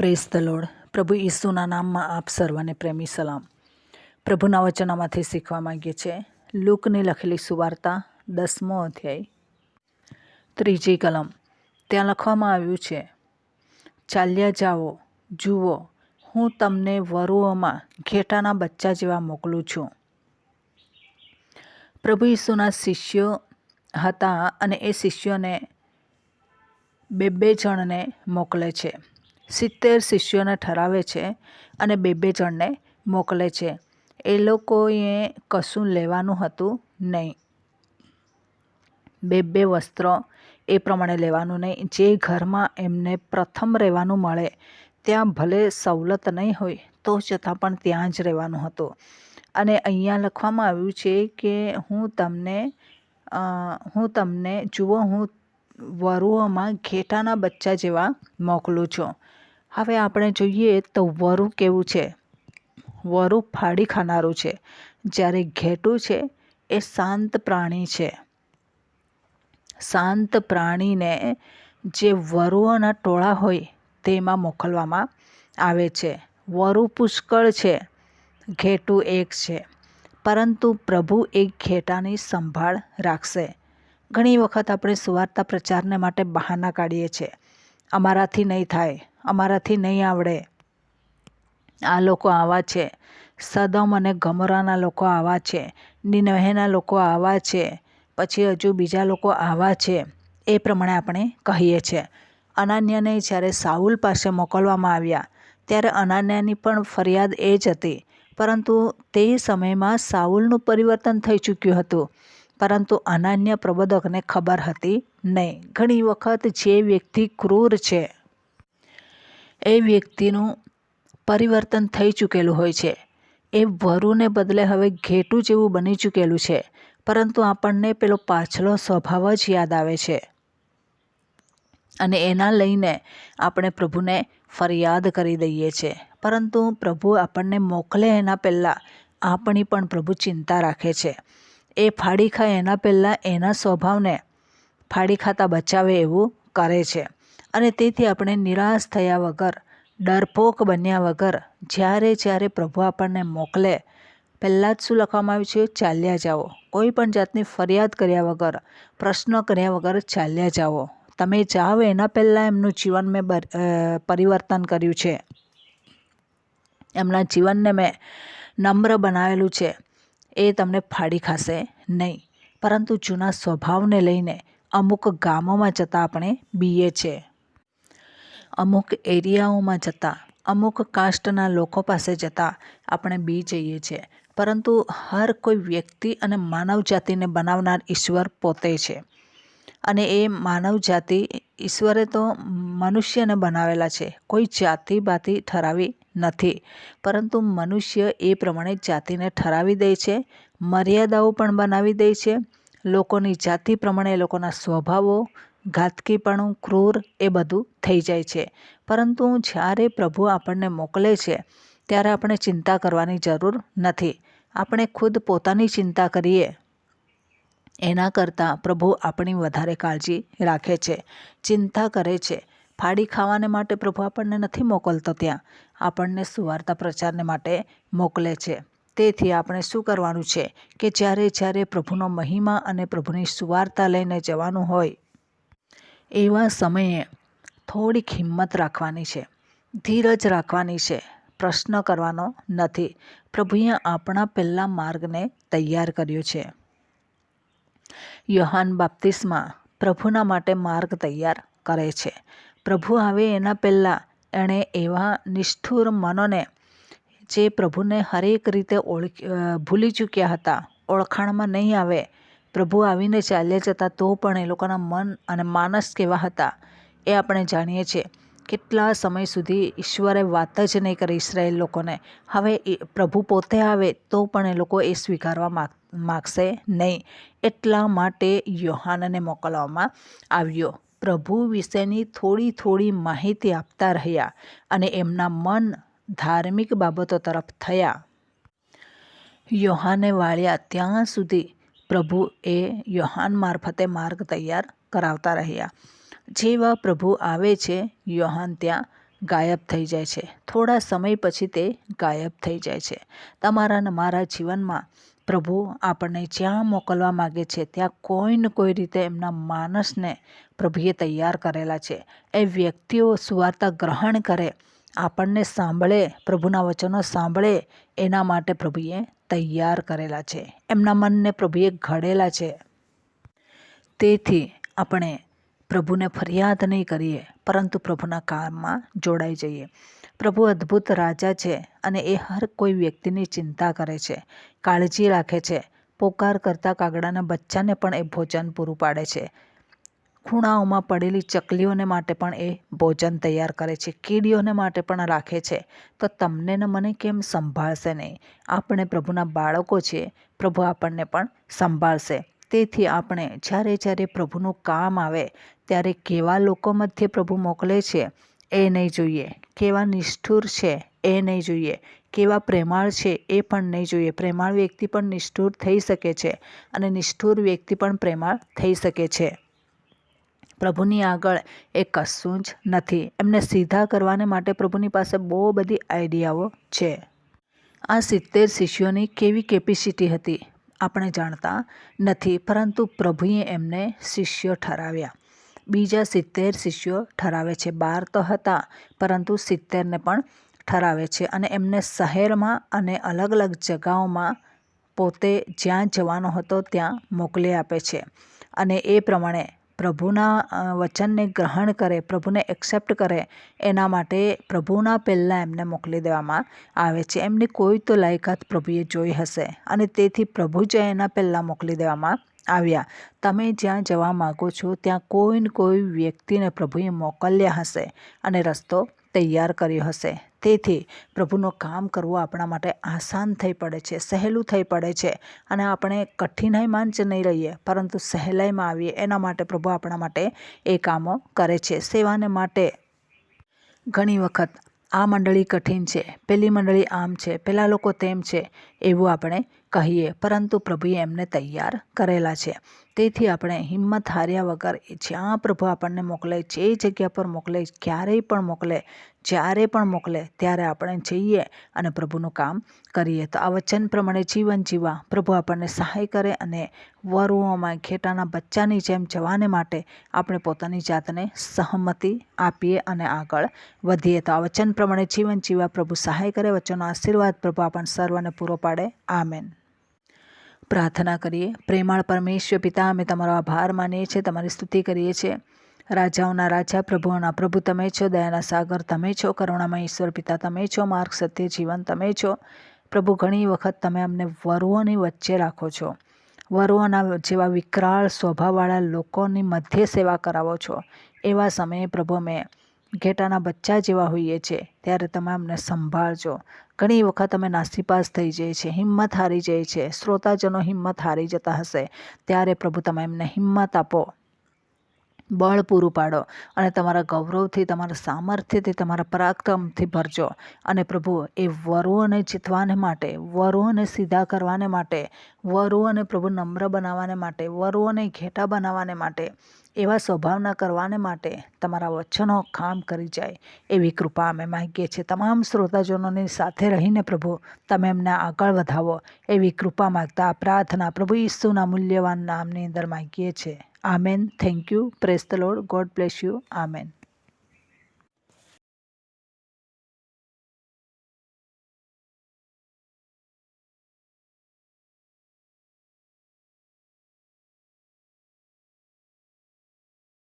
Press the load પ્રભુ ઈસુના નામમાં આપ સર્વને પ્રેમી સલામ. પ્રભુના વચનોમાંથી શીખવા માંગીએ છીએ. લૂકની લખેલી સુવાર્તા, દસમો અધ્યાય. ત્રીજી કલમ. ત્યાં લખવામાં આવ્યું છે, ચાલ્યા જાઓ, જુઓ, હું તમને વરુઓમાં ઘેટાના બચ્ચા જેવા મોકલું છું. પ્રભુ ઈસુના શિષ્યો હતા અને એ શિષ્યોને બે બે જણને મોકલે છે. સિત્તેર શિષ્યોને ઠરાવે છે અને બે બે જણને મોકલે છે. એ લોકોએ કશું લેવાનું હતું નહીં. બે બે વસ્ત્રો એ પ્રમાણે લેવાનું નહીં. જે ઘરમાં એમને પ્રથમ રહેવાનું મળે, ત્યાં ભલે સવલત નહીં હોય, તો છતાં પણ ત્યાં જ રહેવાનું હતું. અને અહીંયા લખવામાં આવ્યું છે કે હું તમને હું તમને જુઓ, હું વરુઓમાં ઘેટાના બચ્ચા જેવા મોકલું છું. હવે આપણે જોઈએ તો વરુ કેવું છે? વરુ ફાડી ખાનારું છે. જ્યારે ઘેટું છે, એ શાંત પ્રાણી છે. શાંત પ્રાણીને જે વરુઓના ટોળા હોય, તેમાં મોકલવામાં આવે છે. વરુ પુષ્કળ છે. ઘેટું એક છે. પરંતુ પ્રભુ એક ઘેટાની સંભાળ રાખશે. ઘણી વખત આપણે સુવાર્તા પ્રચારને માટે બહાના કાઢીએ છીએ. અમારાથી નહીં થાય. અમારાથી નહીં આવડે. આ લોકો આવા છે. સદમ અને ગમરાના લોકો આવા છે. નિનહેના લોકો આવા છે. પછી હજુ બીજા લોકો આવા છે. એ પ્રમાણે આપણે કહીએ છીએ. અનાન્યને જ્યારે સાઉલ પાસે મોકલવામાં આવ્યા, ત્યારે અનાન્યાની પણ ફરિયાદ એ જ હતી. પરંતુ તે સમયમાં સાઉલનું પરિવર્તન થઈ ચૂક્યું હતું. પરંતુ અનાન્ય પ્રબોધકને ખબર હતી નહીં. ઘણી વખત જે વ્યક્તિ ક્રૂર છે એ વ્યક્તિનું પરિવર્તન થઈ ચૂકેલું હોય છે. એ વરુને બદલે હવે ઘેટું જેવું બની ચૂકેલું છે, પરંતુ આપણને પેલો પાછલો સ્વભાવ જ યાદ આવે છે. અને એના લઈને આપણે પ્રભુને ફરિયાદ કરી દઈએ છીએ પરંતુ પ્રભુ આપણને મોકલે એના પહેલાં, આપણી પણ પ્રભુ ચિંતા રાખે છે. એ ફાડી ખાય એના પહેલાં એના સ્વભાવને ફાડી ખાતા બચાવે એવું કરે છે. અને તેથી આપણે નિરાશ થયા વગર, ડરપોક બન્યા વગર જ્યારે જ્યારે પ્રભુ આપણને મોકલે, પહેલાં જ શું લખવામાં આવ્યું છે? ચાલ્યા જાઓ. કોઈ પણ જાતની ફરિયાદ કર્યા વગર, પ્રશ્ન કર્યા વગર ચાલ્યા જાઓ. તમે જાઓ એના પહેલાં એમનું જીવન મેં પરિવર્તન કર્યું છે. એમના જીવનને મેં નમ્ર બનાવેલું છે. એ તમને ફાડી ખાશે નહીં. પરંતુ જૂના સ્વભાવને લઈને અમુક ગામોમાં જતાં આપણે બીએ છીએ અમુક એરિયાઓમાં જતાં, અમુક કાસ્ટના લોકો પાસે જતાં આપણે બી જઈએ છીએ પરંતુ હર કોઈ વ્યક્તિ અને માનવ જાતિને બનાવનાર ઈશ્વર પોતે છે. અને એ માનવ જાતિ ઈશ્વરે તો મનુષ્યને બનાવેલા છે. કોઈ જાતિ બાતિ ઠરાવી નથી. પરંતુ મનુષ્ય એ પ્રમાણે જાતિને ઠરાવી દે છે, મર્યાદાઓ પણ બનાવી દે છે. લોકોની જાતિ પ્રમાણે એ લોકોના સ્વભાવો ઘાતકીપણું, ક્રૂર એ બધું થઈ જાય છે. પરંતુ જ્યારે પ્રભુ આપણને મોકલે છે, ત્યારે આપણે ચિંતા કરવાની જરૂર નથી. આપણે ખુદ પોતાની ચિંતા કરીએ. એના કરતાં પ્રભુ આપણી વધારે કાળજી રાખે છે, ચિંતા કરે છે. ફાડી ખાવાને માટે પ્રભુ આપણને નથી મોકલતો ત્યાં. આપણને સુવાર્તા પ્રચારને માટે મોકલે છે. તેથી આપણે શું કરવાનું છે કે જ્યારે જ્યારે પ્રભુનો મહિમા અને પ્રભુની સુવાર્તા લઈને જવાનું હોય એવા સમયે થોડીક હિંમત રાખવાની છે, ધીરજ રાખવાની છે, પ્રશ્ન કરવાનો નથી. પ્રભુએ આપણા પહેલાં માર્ગને તૈયાર કર્યો છે. યોહાન બાપ્તિસમાં પ્રભુના માટે માર્ગ તૈયાર કરે છે. પ્રભુ આવે એના પહેલાં એણે એવા નિષ્ઠુર મનોને જે પ્રભુને હરેક રીતે ઓળખ ભૂલી ચૂક્યા હતા, ઓળખાણમાં નહીં આવે પ્રભુ આવીને ચાલ્યા જતા તો પણ એ લોકોના મન અને માનસ કેવા હતા એ આપણે જાણીએ છીએ. કેટલા સમય સુધી ઈશ્વરે વાત જ નહીં કરી ઇસરાયેલ લોકોને. હવે પ્રભુ પોતે આવે તો પણ એ લોકો એ સ્વીકારવા માગ, માગશે નહીં. એટલા માટે યોહાનને મોકલવામાં આવ્યો. પ્રભુ વિશેની થોડી થોડી માહિતી આપતા રહ્યા અને એમના મન ધાર્મિક બાબતો તરફ થયા. યોહાને વાળ્યા ત્યાં સુધી પ્રભુ એ યોહાન મારફતે માર્ગ તૈયાર કરાવતા રહ્યા. જેવા પ્રભુ આવે છે, યોહાન ત્યાં ગાયબ થઈ જાય છે. થોડા સમય પછી તે ગાયબ થઈ જાય છે. તમારા અને મારા જીવનમાં પ્રભુ આપણને જ્યાં મોકલવા માગે છે, ત્યાં કોઈ ને કોઈ રીતે એમના માણસને પ્રભુએ તૈયાર કરેલા છે. એ વ્યક્તિઓ સુવાર્તા ગ્રહણ કરે, આપણને સાંભળે, પ્રભુના વચનો સાંભળે, એના માટે પ્રભુએ તૈયાર કરેલા છે. એમના મનને પ્રભુએ ઘડેલા છે. તેથી આપણે પ્રભુને ફરિયાદ નહીં કરીએ, પરંતુ પ્રભુના કામમાં જોડાઈ જઈએ. પ્રભુ અદ્ભુત રાજા છે અને એ હર કોઈ વ્યક્તિની ચિંતા કરે છે, કાળજી રાખે છે. પોકાર કરતા કાગડાના બચ્ચાને પણ એ ભોજન પૂરું પાડે છે. ખૂણાઓમાં પડેલી ચકલીઓને માટે પણ એ ભોજન તૈયાર કરે છે. કીડીઓને માટે પણ રાખે છે. તો તમને ને મને કેમ સંભાળશે નહીં? આપણે પ્રભુના બાળકો છીએ. પ્રભુ આપણને પણ સંભાળશે. તેથી આપણે જ્યારે જ્યારે પ્રભુનું કામ આવે, ત્યારે કેવા લોકો મધ્યે પ્રભુ મોકલે છે? એ નહીં જોઈએ. કેવા નિષ્ઠુર છે? એ નહીં જોઈએ. કેવા પ્રેમાળ છે? એ પણ નહીં જોઈએ. પ્રેમાળ વ્યક્તિ પણ નિષ્ઠુર થઈ શકે છે અને નિષ્ઠુર વ્યક્તિ પણ પ્રેમાળ થઈ શકે છે. પ્રભુની આગળ એ કશું જ નથી. એમને સીધા કરવાને માટે પ્રભુની પાસે બહુ બધી આઈડિયાઓ છે. આ સિત્તેર શિષ્યોની કેવી કેપેસિટી હતી આપણે જાણતા નથી, પરંતુ પ્રભુએ એમને શિષ્યો ઠરાવ્યા. બીજા સિત્તેર શિષ્યો ઠરાવે છે. બાર તો હતા, પરંતુ સિત્તેરને પણ ઠરાવે છે અને એમને શહેરમાં અને અલગ અલગ જગાઓમાં પોતે જ્યાં જવાનો હતો ત્યાં મોકલી આપે છે. અને એ પ્રમાણે પ્રભુના વચનને ગ્રહણ કરે, પ્રભુને એક્સેપ્ટ કરે, એના માટે પ્રભુના પહેલાં એમને મોકલી દેવામાં આવે છે. એમની કોઈ તો લાયકાત પ્રભુએ જોઈ હશે અને તેથી પ્રભુ જ એના પહેલાં મોકલી દેવામાં આવ્યા. તમે જ્યાં જવા માગો છો, ત્યાં કોઈ ને કોઈ વ્યક્તિને પ્રભુએ મોકલ્યા હશે અને રસ્તો તૈયાર કર્યો હશે. તેથી પ્રભુનું કામ કરવું આપણા માટે આસાન થઈ પડે છે, સહેલું થઈ પડે છે અને આપણે કઠિનાઈમાં જ નહીં રહીએ, પરંતુ સહેલાઈમાં આવીએ. એના માટે પ્રભુ આપણા માટે એ કામો કરે છે. સેવાને માટે ઘણી વખત આ મંડળી કઠિન છે, પેલી મંડળી આમ છે, પેલા લોકો તેમ છે. એવું આપણે કહીએ. પરંતુ પ્રભુએ એમને તૈયાર કરેલા છે. તેથી આપણે હિંમત હાર્યા વગર જ્યાં પ્રભુ આપણને મોકલે, જે જગ્યા પર મોકલે, ક્યારેય પણ મોકલે, જ્યારે પણ મોકલે, ત્યારે આપણે જઈએ અને પ્રભુનું કામ કરીએ. તો આ વચન પ્રમાણે જીવન જીવવા. પ્રભુ આપણને સહાય કરે અને વરુઓમાં ઘેટાના બચ્ચાની જેમ જવાને માટે આપણે પોતાની જાતને સહમતિ આપીએ અને આગળ વધીએ. તો આ વચન પ્રમાણે જીવન જીવવા પ્રભુ સહાય કરે. વચનનો આશીર્વાદ પ્રભુ આપણને સર્વને પૂરો પાડે. આમેન. પ્રાર્થના કરીએ. પ્રેમાળ પરમેશ્વર પિતા, અમે તમારો આભાર માનીએ છીએ, તમારી સ્તુતિ કરીએ છીએ. રાજાઓના રાજા, પ્રભુઓના પ્રભુ તમે છો, દયાના સાગર તમે છો કરુણામાં ઈશ્વર પિતા તમે છો, માર્ગ, સત્ય, જીવન તમે છો. પ્રભુ, ઘણી વખત તમે અમને વરુઓની વચ્ચે રાખો છો. વરુઓના જેવા વિકરાળ સ્વભાવવાળા લોકોની મધ્ય સેવા કરાવો છો. એવા સમયે પ્રભુ, અમે ઘેટાના બચ્ચા જેવા હોઈએ છીએ ત્યારે તમે અમને સંભાળજો. ઘણી વખત અમે નાસીપાસ થઈ જઈએ છીએ, હિંમત હારી જઈએ છીએ શ્રોતાજનો હિંમત હારી જતા હશે, ત્યારે પ્રભુ તમે એમને હિંમત આપો. બળ પૂરું પાડો અને તમારા ગૌરવથી, તમારા સામર્થ્યથી, તમારા પરાક્રમથી ભરજો. અને પ્રભુ, એ વરુઓને જીતવાને માટે, વરુઓને સીધા કરવાને માટે, વરુઓને પ્રભુ નમ્ર બનાવવાને માટે, વરુઓને ઘેટા બનાવવાને માટે, એવા સ્વભાવના કરવાને માટે તમારા વચનો કામ કરી જાય. એવી કૃપા અમે માગીએ છીએ. તમામ શ્રોતાજનોની સાથે રહીને પ્રભુ, તમે એમને આગળ વધાવો. એવી કૃપા માગતા પ્રાર્થના પ્રભુ ઈસુના મૂલ્યવાન નામની અંદર માગીએ છીએ. Amen. Thank you. Praise the Lord. God bless you. Amen.